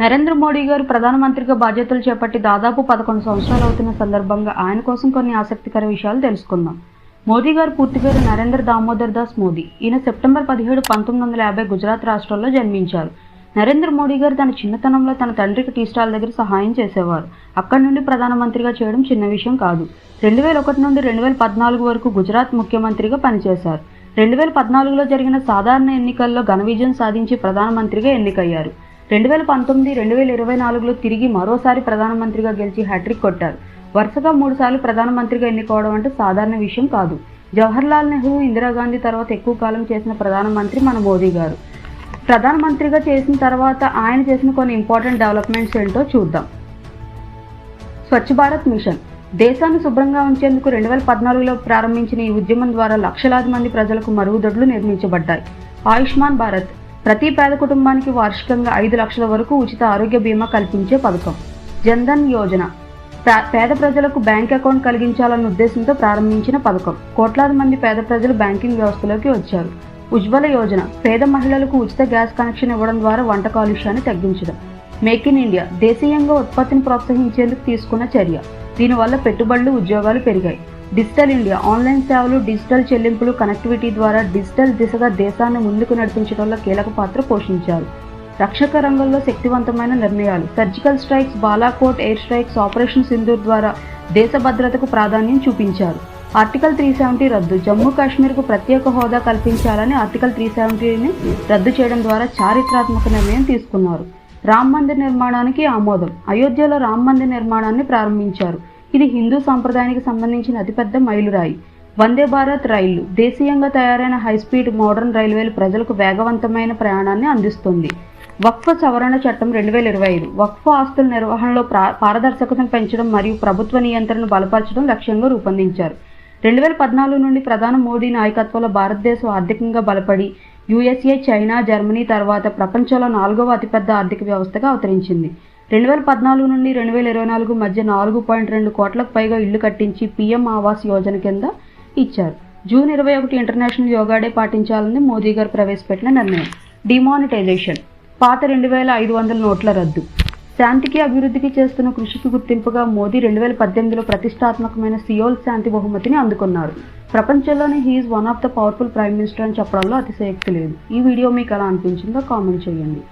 నరేంద్ర మోడీ గారు ప్రధానమంత్రిగా బాధ్యతలు చేపట్టి దాదాపు పదకొండు సంవత్సరాలు అవుతున్న సందర్భంగా ఆయన కోసం కొన్ని ఆసక్తికర విషయాలు తెలుసుకుందాం. మోదీ గారు పూర్తి పేరు నరేంద్ర దామోదర్ దాస్ మోదీ. ఈయన సెప్టెంబర్ పదిహేడు పంతొమ్మిది వందల యాభై గుజరాత్ రాష్ట్రంలో జన్మించారు. నరేంద్ర మోడీ గారు తన చిన్నతనంలో తన తండ్రికి టీ స్టాల్ దగ్గర సహాయం చేసేవారు. అక్కడి నుండి ప్రధానమంత్రిగా చేయడం చిన్న విషయం కాదు. రెండు వేల ఒకటి నుండి రెండు వేల పద్నాలుగు వరకు గుజరాత్ ముఖ్యమంత్రిగా పనిచేశారు. రెండు వేల పద్నాలుగులో జరిగిన సాధారణ ఎన్నికల్లో ఘన విజయం సాధించి ప్రధానమంత్రిగా ఎన్నికయ్యారు. రెండు వేల పంతొమ్మిది రెండు వేల ఇరవై నాలుగులో తిరిగి మరోసారి ప్రధానమంత్రిగా గెలిచి హ్యాట్రిక్ కొట్టారు. వరుసగా మూడుసార్లు ప్రధానమంత్రిగా ఎన్నుకోవడం అంటే సాధారణ విషయం కాదు. జవహర్లాల్ నెహ్రూ ఇందిరాగాంధీ తర్వాత ఎక్కువ కాలం చేసిన ప్రధానమంత్రి మన మోదీ గారు. ప్రధానమంత్రిగా చేసిన తర్వాత ఆయన చేసిన కొన్ని ఇంపార్టెంట్ డెవలప్మెంట్స్ ఏంటో చూద్దాం. స్వచ్ఛ భారత్ మిషన్. దేశాన్ని శుభ్రంగా ఉంచేందుకు రెండు వేల పద్నాలుగులో ప్రారంభించిన ఈ ఉద్యమం ద్వారా లక్షలాది మంది ప్రజలకు మరుగుదొడ్లు నిర్మించబడ్డాయి. ఆయుష్మాన్ భారత్. ప్రతి పేద కుటుంబానికి వార్షికంగా ఐదు లక్షల వరకు ఉచిత ఆరోగ్య బీమా కల్పించే పథకం. జన్ధన్ యోజన. పేద ప్రజలకు బ్యాంక్ అకౌంట్ కలిగించాలన్న ఉద్దేశంతో ప్రారంభించిన పథకం. కోట్లాది మంది పేద ప్రజలు బ్యాంకింగ్ వ్యవస్థలోకి వచ్చారు. ఉజ్వల యోజన. పేద మహిళలకు ఉచిత గ్యాస్ కనెక్షన్ ఇవ్వడం ద్వారా వంట కాలుష్యాన్ని తగ్గించడం. Make in India. దేశీయంగా ఉత్పత్తిని ప్రోత్సహించేందుకు తీసుకున్న చర్య. దీనివల్ల పెట్టుబడులు ఉద్యోగాలు పెరిగాయి. Digital India. ఆన్లైన్ సేవలు డిజిటల్ చెల్లింపులు కనెక్టివిటీ ద్వారా డిజిటల్ దిశగా దేశాన్ని ముందుకు నడిపించడంలో కీలక పాత్ర పోషించారు. రక్షక రంగంలో శక్తివంతమైన నిర్ణయాలు. Surgical strikes Balakot air strikes operation Sindoor ద్వారా దేశ భద్రతకు ప్రాధాన్యం చూపించారు. ఆర్టికల్ త్రీ సెవెంటీ రద్దు. జమ్మూ కాశ్మీర్కు ప్రత్యేక హోదా కల్పించాలని ఆర్టికల్ త్రీ సెవెంటీని రద్దు చేయడం ద్వారా చారిత్రాత్మక నిర్ణయం తీసుకున్నారు. రామ్ మందిర్ నిర్మాణానికి ఆమోదం. అయోధ్యలో రామ్ మందిర్ నిర్మాణాన్ని ప్రారంభించారు. ఇది హిందూ సాంప్రదాయానికి సంబంధించిన అతిపెద్ద మైలురాయి. వందే భారత్ రైళ్ళు దేశీయంగా తయారైన హైస్పీడ్ మోడర్న్ రైల్వేలు ప్రజలకు వేగవంతమైన ప్రయాణాన్ని అందిస్తుంది. వక్ఫ్ సవరణ చట్టం రెండు వేల ఇరవై ఐదు. వక్ఫ్ ఆస్తుల నిర్వహణలో పారదర్శకతను పెంచడం మరియు ప్రభుత్వ నియంత్రణను బలపరచడం లక్ష్యంగా రూపొందించారు. రెండు వేల పద్నాలుగు నుండి ప్రధాని మోడీ నాయకత్వంలో భారతదేశం ఆర్థికంగా బలపడి యుఎస్ఏ చైనా జర్మనీ తర్వాత ప్రపంచంలో నాలుగవ అతిపెద్ద ఆర్థిక వ్యవస్థగా అవతరించింది. రెండు వేల పద్నాలుగు నుండి రెండు వేల ఇరవై నాలుగు మధ్య నాలుగు పాయింట్ రెండు కోట్లకు పైగా ఇళ్ళు కట్టించి పీఎం ఆవాస్ యోజన కింద ఇచ్చారు. జూన్ ఇరవై ఒకటి ఇంటర్నేషనల్ యోగా డే పాటించాలని మోదీ గారు ప్రవేశపెట్టిన నిర్ణయం. డిమానిటైజేషన్. పాత రెండు వేల ఐదు వందల నోట్ల రద్దు. శాంతికి అభివృద్ధికి చేస్తున్న కృషికి గుర్తింపుగా మోదీ రెండు వేల పద్దెనిమిదిలో ప్రతిష్టాత్మకమైన సియోల్ శాంతి బహుమతిని అందుకున్నారు. ప్రపంచంలోనే he is one of the powerful prime minister అని చెప్పడంలో అతిశయోక్తి లేదు. ఈ వీడియో మీకు ఎలా అనిపించిందో కామెంట్ చేయండి.